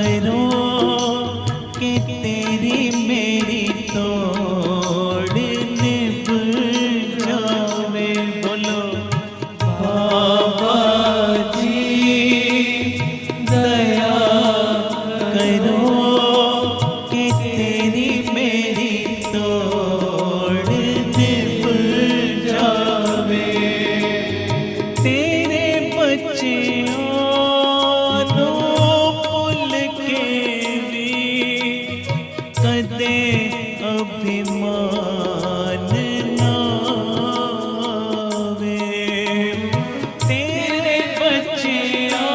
करो कि तेरी मेरी तोड़ जावे बोलो, बाबा जी, दया करो कि तेरी मेरी तोड़ जावे तेरे बच्चे તે અભિમાન નાવે તેરે બચ્યા